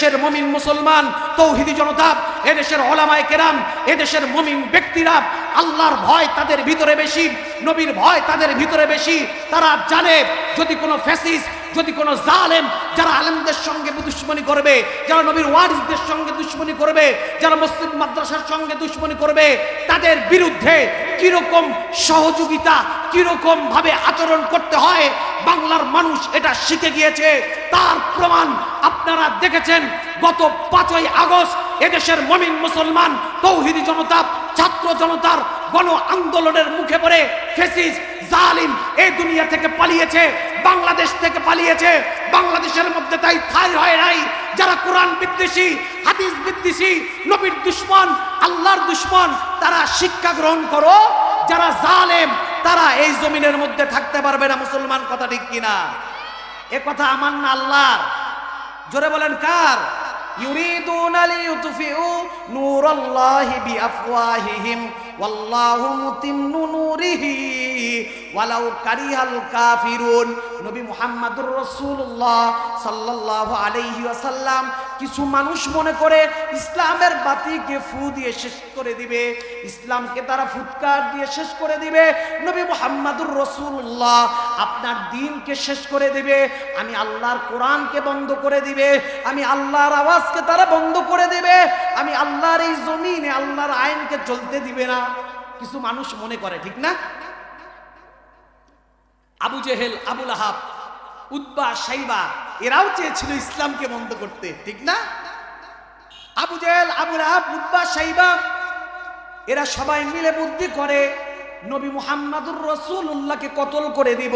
এদেশের মমিন মুসলমান তৌহিদি জনতা, এদেশের ওলামায়ে কেরাম, এদেশের মমিন ব্যক্তিরা, আল্লাহর ভয় তাদের ভিতরে বেশি, নবীর ভয় তাদের ভিতরে বেশি। তারা জানে যদি কোনো ফ্যাসিস, যদি কোনো জালেম যারা আলেমদের সঙ্গে দুশ্মনী করবে, যারা নবীর ওয়ারিসদের সঙ্গে দুশ্মনী করবে, যারা মসজিদ মাদ্রাসার সঙ্গে দুশ্মনী করবে, তাদের বিরুদ্ধে কীরকম সহযোগিতা, কীরকম ভাবে আচরণ করতে হয়, বাংলার মানুষ এটা শিখে গিয়েছে। তার প্রমাণ আপনারা দেখেছেন, গত পাঁচই আগস্ট এদেশের মমিন মুসলমান, তৌহিদি জনতা, ছাত্র জনতার গণ আন্দোলনের মুখে পড়ে ফেসিস, জালিম এই দুনিয়া থেকে পালিয়েছে, বাংলাদেশ থেকে পালিয়েছে। বাংলাদেশের মধ্যে তাই থাই হয় নাই। যারা কোরআন বিদ্বেষী, হাদিস বিদ্বেষী, নবীর দুশ্মন, আল্লাহর দুশ্মন, তারা শিক্ষা গ্রহণ করো। যারা জালেম, তারা এই জমিনের মধ্যে থাকতে পারবে না। মুসলমান কথা ঠিক কিনা? এ কথা আমার না আল্লাহর। জোরে বলেন কার يريدون ليطفئوا نور الله بأفواههم والله متم نوره ولو كره الكافرون নবী মুহাম্মদুর রাসূলুল্লাহ সাল্লাল্লাহু আলাইহি ওয়াসাল্লাম কিছু মানুষ মনে করে ইসলামের বাতিকে ফু দিয়ে শেষ করে দিবে, ইসলামকে তারা ফুৎকার দিয়ে শেষ করে দিবে। নবী মুহাম্মদুর রাসূলুল্লাহ আপনার দিনকে শেষ করে দিবে, আমি আল্লাহর কোরআনকে বন্ধ করে দিবে, আমি আল্লাহর আওয়াজকে তারা বন্ধ করে দেবে, আমি আল্লাহর এই জমিনে, আল্লাহর আইনকে চলতে দিবে না। কিছু মানুষ মনে করে, ঠিক না? আবু জেহেল, আবুল আহাব উদ্বা সাইবা এরাও চেয়েছিল ইসলামকে বন্ধ করতে, ঠিক না? আবু জেহেল আবুল উদ্বা সাইবা, এরা সবাই মিলে বুদ্ধি করে, নবী মুহাম্মাদুর রসুল্লাহকে কতল করে দিব?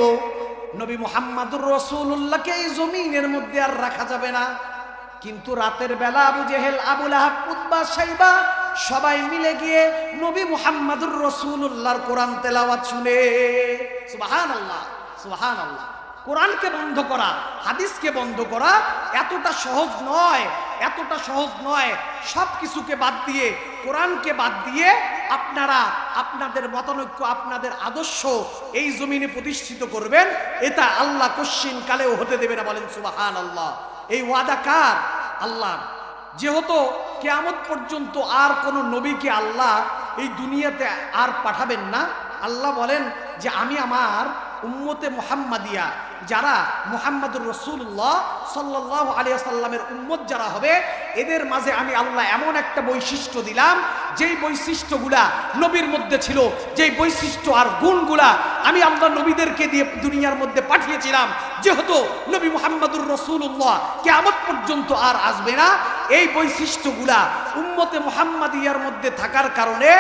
নবী মুহাম্মাদুর রসুল্লাহকে এই জমিনের মধ্যে আর রাখা যাবে না। কিন্তু রাতের বেলা আবু জেহেল আবুল আহাব সাইবা সবাই মিলে গিয়ে নবী মুহাম্মাদুর রসুল্লাহর কোরআন তেলাওয়াত শুনে। সুবাহান আল্লাহ সুবাহান আল্লাহ কোরআনকে বন্ধ করা, হাদিসকে বন্ধ করা এতটা সহজ নয়, এতটা সহজ নয়। সব কিছুকে বাদ দিয়ে, কোরআনকে বাদ দিয়ে আপনারা আপনাদের মতানৈক্য, আপনাদের আদর্শ এই জমিনে প্রতিষ্ঠিত করবেন। এটা আল্লাহ কশ্চিন কালেও হতে দেবে না বলেন সুবাহান আল্লাহ এই ওয়াদা কার? আল্লাহ যেহেতু কেয়ামত পর্যন্ত আর কোনো নবীকে আল্লাহ এই দুনিয়াতে আর পাঠাবেন না, আল্লাহ বলেন যে আমি আমার উম্মতে মোহাম্মদিয়া যারা মুহাম্মাদুর রসুল্লাহ সাল্লাহ আলিয়া সাল্লামের উম্মত যারা হবে, এদের মাঝে আমি আল্লাহ এমন একটা বৈশিষ্ট্য দিলাম, যেই বৈশিষ্ট্যগুলা নবীর মধ্যে ছিল, যেই বৈশিষ্ট্য আর গুণগুলা আমি আল্লাহ নবীদেরকে দিয়ে দুনিয়ার মধ্যে পাঠিয়েছিলাম, যেহেতু নবী মুহাম্মাদুর রসুল্লাহ কেমন পর্যন্ত আর আসবে না, এই বৈশিষ্ট্যগুলা উম্মতে মুহাম্মাদিয়ার মধ্যে থাকার কারণে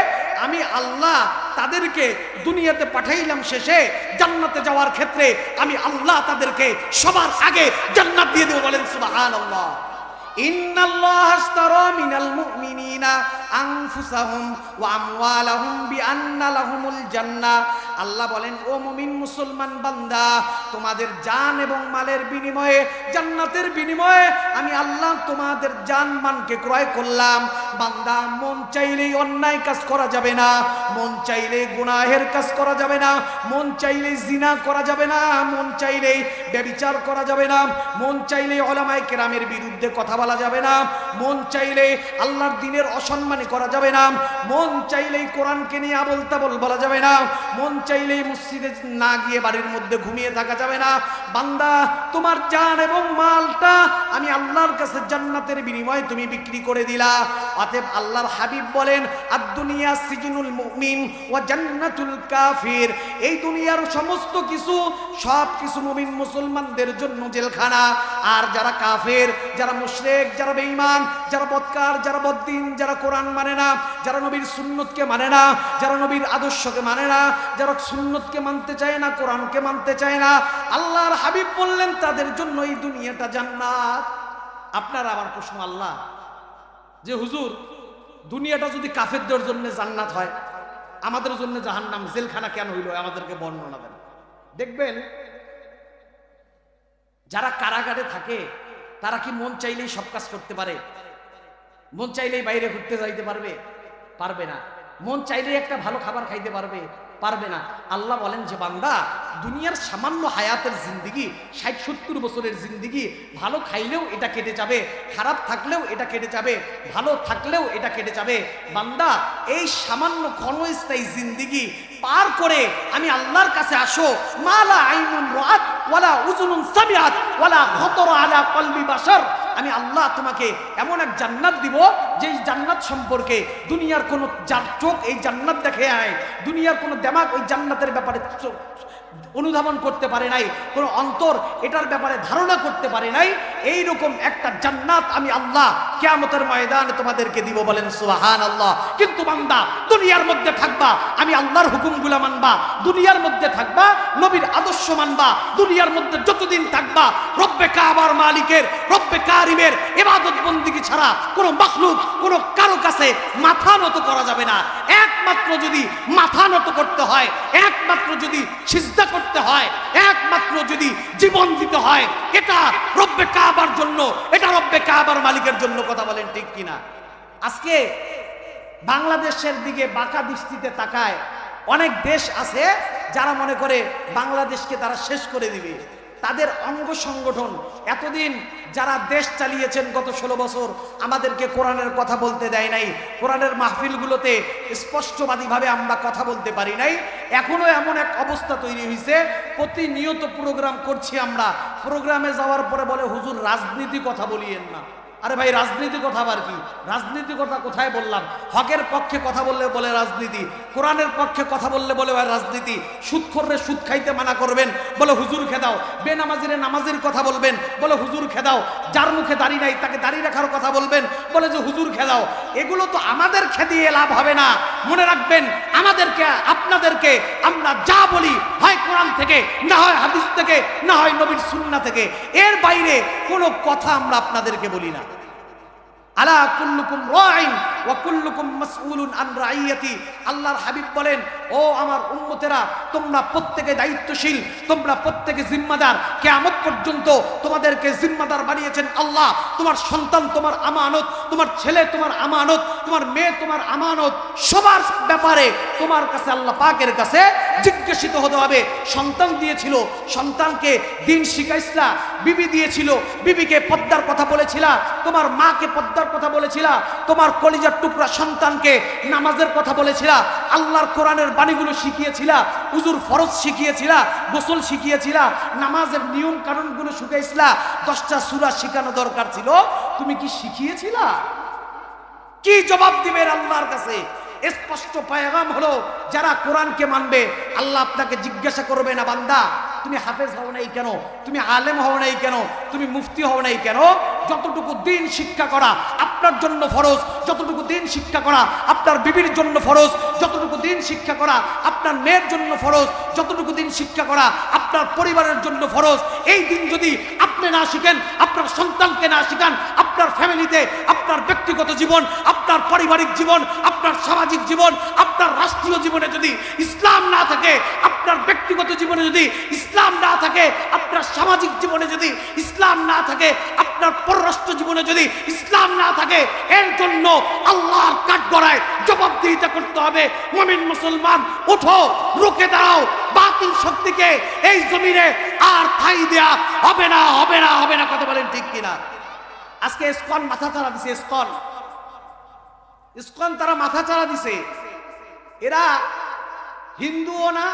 আমি আল্লাহ তাদেরকে দুনিয়াতে পাঠাইলাম শেষে জান্নাতে যাওয়ার ক্ষেত্রে আমি আল্লাহ তাদেরকে সবার আগে জান্নাত দিয়ে দেবো বলেন সুবহানাল্লাহ। ইন্নাল্লাহ আশতারা মিনাল মুমিনিনা আনফুসাহুম ওয়া আমওয়ালাহুম বিআন্না লাহুমুল জান্নাহ আল্লাহ বলেন, ও মুমিন মুসলমান বান্দা, তোমাদের জান এবং মালের বিনিময়ে, জান্নাতের বিনিময়ে আমি আল্লাহ তোমাদের জান মানকে ক্রয় করলাম। বান্দা, মন চাইলেই অন্যায় কাজ করা যাবে না, মন চাইলে গুনাহের কাজ করা যাবে না, মন চাইলে জিনা করা যাবে না, মন চাইলেই ব্যবিচার করা যাবে না, মন চাইলে ওলামায়ে কেরামের বিরুদ্ধে কথা বলা যাবে না। মন চাইলে আল্লাহর দিনের অসম্মানী করা যাবে না। মন চাইলেই কোরআনকে নিয়ে আবল তাবল বলা যাবে না। মন চাইলেই মসজিদে না গিয়ে বাড়ির মধ্যে ঘুমিয়ে থাকা যাবে না। বান্দা, তোমার জান এবং মালটা আমি আল্লাহর কাছে জান্নাতের বিনিময়ে তুমি বিক্রি করে দিলা। অতএব আল্লাহর হাবিব বলেন আর দুনিয়া সিজনুল মুমিন ও জান্নাতুল কাফির। এই দুনিয়ার সমস্ত কিছু সব কিছু মুমিন মুসলমানদের জন্য জেলখানা। আর যারা কাফের, যারা মুশরেক, যারা বেঈমান, যারা বদকার যারা বদ্দিন, যারা কোরআন মানে না, যারা নবীর সুন্নতকে মানে না, যারা নবীর আদর্শকে মানে না, যারা সুন্নতকে মানতে চায় না, কোরআনকে মানতে চায় না, আল্লাহর হাবিব বললেন, তাদের জন্য এই দুনিয়াটা জান্নাত। আপনার আবার প্রশ্ন, আল্লাহ, যে হুজুর, দুনিয়াটা যদি কাফেরদের জন্য জান্নাত হয়, আমাদের জন্য জাহান্নাম জেলখানা কেন হইল, আমাদেরকে বর্ণনা দেন। দেখবেন, যারা কারাগারে থাকে, তারা কি মন চাইলেই সব কাজ করতে পারে? মন চাইলেই বাইরে ঘুরতে যাইতে পারবে? পারবে না। মন চাইলেই একটা ভালো খাবার খাইতে পারবে? পারবে না। আল্লাহ বলেন যে, বান্দা, দুনিয়ার সামান্য হায়াতের জিন্দিগি, ষাট, সত্তর বছরের জিন্দিগি, ভালো খাইলেও এটা কেটে যাবে, খারাপ থাকলেও এটা কেটে যাবে, ভালো থাকলেও এটা কেটে যাবে। বান্দা, এই সামান্য ক্ষণস্থায়ী জিন্দিগি পার করে আমি আল্লাহর কাছে আসো। মালা আইনুন রাত ওয়ালা উজুনুন সামিয়াত ওয়ালা খতর আলা কলবি বাশার। আমি আল্লাহ তোমাকে এমন এক জান্নাত দিব যে জান্নাত সম্পর্কে দুনিয়ার কোনো চোখ এই জান্নাত দেখে আয়, দুনিয়ার কোনো দেমাক ওই জান্নাতের ব্যাপারে অনুধাবন করতে পারে নাই, কোনো অন্তর এটার ব্যাপারে ধারণা করতে পারে নাই এই রকম একটা জান্নাত আমি আল্লাহ কেয়ামতের ময়দানে তোমাদেরকে দিব বলেন সুবাহান আল্লাহ কিন্তু বান্দা, দুনিয়ার মধ্যে থাকবা, আমি আল্লাহর হুকুমগুলা মানবা। দুনিয়ার মধ্যে থাকবা, নবীর আদর্শ মানবা। দুনিয়ার মধ্যে যতদিন থাকবা, রব্বে কাবার মালিকের, রব্বে কারিমের এবাদত বন্দিগি ছাড়া কোনো মখলুক, কোনো কারও কাছে মাথা নত করা যাবে না। একমাত্র যদি মাথা নত করতে হয়, একমাত্র যদি সিজদা করতে হয়, একমাত্র যদি জীবন দিতে হয়, এটা রব্বে কাবার জন্য, এটা রব্বে কাবার মালিকের জন্য কথা বলেন ঠিক কিনা আজকে বাংলাদেশের দিকে বাঁকা দৃষ্টিতে তাকায় অনেক দেশ আছে যারা মনে করে বাংলাদেশকে তারা শেষ করে দিবে। তাদের অঙ্গ সংগঠন। এতদিন যারা দেশ চালিয়েছেন গত ষোলো বছর, আমাদেরকে কোরআনের কথা বলতে দেয় নাই। কোরআনের মাহফিলগুলোতে স্পষ্টবাদীভাবে আমরা কথা বলতে পারি নাই। এখনও এমন এক অবস্থা তৈরি হয়েছে প্রতিনিয়ত প্রোগ্রাম করছি আমরা। প্রোগ্রামে যাওয়ার পরে বলে, হুজুর, রাজনীতি কথা বলিয়েন না। আরে ভাই রাজনীতি কথা আবার কি? রাজনীতি কথা কোথায় বললাম? হকের পক্ষে কথা বললে বলে রাজনীতি, কোরআনের পক্ষে কথা বললে বলে রাজনীতি। সুদ করলে সুদ খাইতে মানা করবেন, বলে হুজুর খেদাও। বেনামাজিরে নামাজির কথা বলবেন, বলে হুজুর খেদাও। যার মুখে দাড়ি নাই, তাকে দাড়ি রাখার কথা বলবেন, বলে যে হুজুর খেদাও। এগুলো তো আমাদের খেদিয়ে লাভ হবে না। মনে রাখবেন, আমাদেরকে, আপনাদেরকে আমরা যা থেকে, না হয় হাদিস থেকে, না হয় নবীর সুন্না থেকে, এর বাইরে কোনো কথা আমরা আপনাদেরকে বলি না। আলা কুল্লুকুম রাইন ওয়া কুল্লুকুম মাসউলুন আন রাইয়াতি। আল্লাহর হাবিব বলেন, ও আমার উম্মতেরা, তোমরা প্রত্যেকে দায়িত্বশীল, তোমরা প্রত্যেকে জিম্মাদার। কিয়ামত পর্যন্ত তোমাদেরকে জিম্মাদার বানিয়েছেন আল্লাহ। তোমার সন্তান তোমার আমানত, তোমার ছেলে তোমার আমানত, তোমার মেয়ে তোমার আমানত। সবার ব্যাপারে তোমার কাছে আল্লাহ পাকের কাছে জিজ্ঞাসিত হতে হবে। সন্তান দিয়েছিল, সন্তানকে দিন শিখাইছিলা, বিবি দিয়েছিল, বিবিকে পদ্মার কথা বলেছিলা, তোমার মাকে পদ্মার কথা বলেছিলা, তোমার কলিজার টুকরা সন্তানকে নামাজের কথা বলেছিলা, আল্লাহর কোরআনের বাণীগুলো শিখিয়েছিলা, উজুর ফরজ শিখিয়েছিলা, গোসল শিখিয়েছিলা, নামাজের নিয়ম কানুনগুলো শিখাইছিলা দশটা সুরা শিখানো দরকার ছিল, তুমি কি শিখিয়েছিলা? কি জবাব দিবেন আল্লাহর কাছে? স্পষ্ট পায়গাম হলো, যারা কোরআনকে মানবে, আল্লাহ আপনাকে জিজ্ঞাসা করবে, না বান্দা, তুমি হাফেজ হও নাই কেন? তুমি আলেম হও নাই কেন? তুমি মুফতি হও নাই কেন? যতটুকু দিন শিক্ষা করা আপনার জন্য ফরজ, যতটুকু দিন শিক্ষা করা আপনার বিবির জন্য ফরজ, যতটুকু দিন শিক্ষা করা আপনার মেয়ের জন্য ফরজ, যতটুকু দিন শিক্ষা করা আপনার পরিবারের জন্য ফরজ। এই দিন যদি আপনি না শিখেন, আপনার সন্তানকে না শিখান, আপনার ফ্যামিলিতে, আপনার ব্যক্তিগত জীবন, আপনার পারিবারিক জীবন, আপনার সামাজিক জীবন, আপনার রাষ্ট্রীয় জীবনে যদি ইসলাম না থাকে, আপনার ব্যক্তিগত জীবনে যদি ইসলাম না থাকে, আপনার সামাজিক জীবনে যদি ইসলাম না থাকে আপনার পররাষ্ট্র জীবনে যদি ইসলাম না থাকে, এর জন্য আল্লাহর কাঠগড়ায় জবাবদিহিতা করতে হবে। মমিন মুসলমান, ওঠো, রুখে দাঁড়াও, বাতিল শক্তিকে এই জমিনে আর ঠাই দেয়া হবে না হবে না হবে না, কথা বলেন ঠিক কিনা? আজকে স্কন মাথা চারা দিছে স্কন স্কন তারা মাথা চারা দিছে। এরা হিন্দুও না,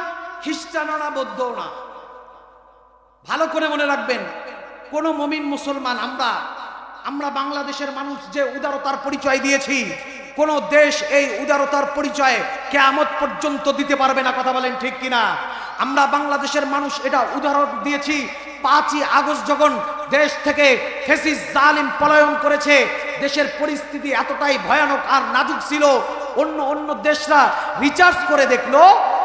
খ্রিস্টানও না, বৌদ্ধও না। ভালো করে মনে রাখবেন কোন মমিন মুসলমান, আমরা আমরা বাংলাদেশের মানুষ যে উদারতার পরিচয় দিয়েছি, কোন দেশ এই উদারতার পরিচয় কেয়ামত পর্যন্ত দিতে পারবে না, কথা বলেন ঠিক কিনা? আমরা বাংলাদেশের মানুষ এটা উদাহরণ দিয়েছি, পাঁচই আগস্ট যখন দেশ থেকে ফেসিস জালিম পলায়ন করেছে, দেশের পরিস্থিতি এতটাই ভয়ানক আর নাজুক ছিল, অন্য অন্য দেশরা রিচার্জ করে দেখল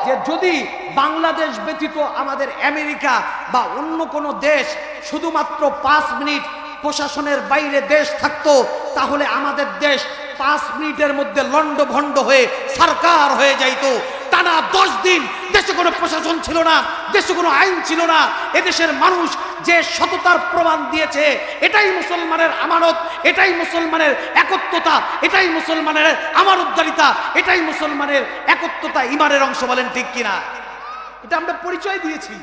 যে যদি বাংলাদেশ ব্যতীত আমাদের আমেরিকা বা অন্য কোনো দেশ শুধুমাত্র পাঁচ মিনিট প্রশাসনের বাইরে দেশ থাকতো, তাহলে আমাদের দেশ পাঁচ মিনিটের মধ্যে লন্ড ভণ্ড হয়ে সরকার হয়ে যাইত। টানা দশ দিন দেশে কোনো প্রশাসন ছিল না, দেশে কোনো আইন ছিল না, এদেশের মানুষ যে সততার প্রমাণ দিয়েছে, এটাই মুসলমানের আমানত, এটাই মুসলমানের একত্বতা, এটাই মুসলমানের আমার উদ্ধারিতা এটাই মুসলমানের একত্বতা ইমানের অংশ বলেন ঠিক কিনা? এটা আমরা পরিচয় দিয়েছি।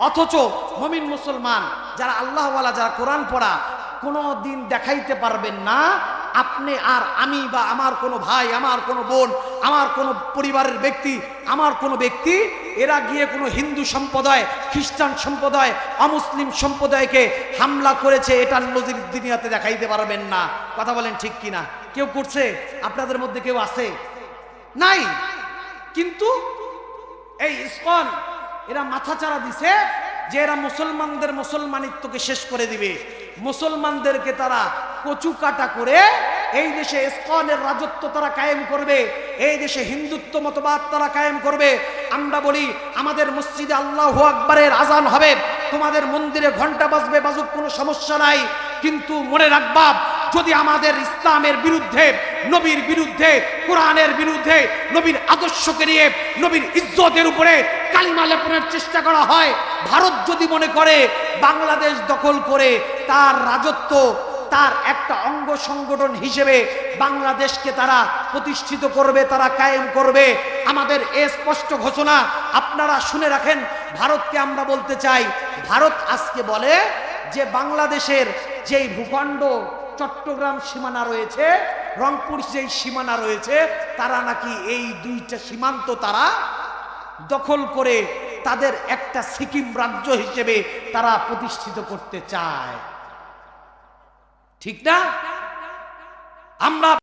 অথচ মমিন মুসলমান যারা আল্লাহওয়ালা, যারা কোরআন পড়া কোনো দিন দেখাইতে পারবেন না, আপনি আর আমি বা আমার কোনো ভাই, আমার কোনো বোন, আমার কোনো পরিবারের ব্যক্তি, আমার কোনো ব্যক্তি এরা গিয়ে কোনো হিন্দু সম্প্রদায়, খ্রিস্টান সম্প্রদায়, অমুসলিম সম্প্রদায়কে হামলা করেছে, এটার নজির দুনিয়াতে দেখাইতে পারবেন না। কথা বলেন ঠিক কিনা? কেউ করছে? আপনাদের মধ্যে কেউ আছে? নাই। কিন্তু এই ইসকন, এরা মাথা চারা দিছে যে এরা মুসলমানদের মুসলমানিত্বকে শেষ করে দিবে। মুসলমানদেরকে তারা কচু কাটা করে এই দেশে ইসকনের রাজত্ব তারা কায়েম করবে। এই দেশে হিন্দুত্ব মতবাদ তারা কায়েম করবে। আমরা বলি, আমাদের মসজিদে আল্লাহ আকবরের আজান হবে। তোমাদের মন্দিরে ঘণ্টা বাজবে, বাজুক কোনো সমস্যা নাই। কিন্তু মনে রাখবা, যদি আমাদের ইসলামের বিরুদ্ধে, নবীর বিরুদ্ধে, কোরআনের বিরুদ্ধে, নবীর আদর্শকে নিয়ে, নবীর ইজ্জতের উপরে কালিমা লেপনের চেষ্টা করা হয়, ভারত যদি মনে করে, বাংলাদেশ দখল করে, তার রাজত্ব তার একটা অঙ্গ সংগঠন হিসেবে বাংলাদেশকে তারা প্রতিষ্ঠিত করবে, তারা কায়েম করবে। আমাদের এ স্পষ্ট ঘোষণা আপনারা শুনে রাখেন। ভারতকে আমরা বলতে চাই, ভারত আজকে বলে যে বাংলাদেশের যেই ভূখণ্ড চট্টগ্রাম সীমানা রয়েছে, রংপুর যেই সীমানা রয়েছে, তারা নাকি এই দুইটা সীমান্ত তারা দখল করে তাদের একটা সিকিম রাজ্য হিসেবে তারা প্রতিষ্ঠিত করতে চায়। ঠিক না? আমরা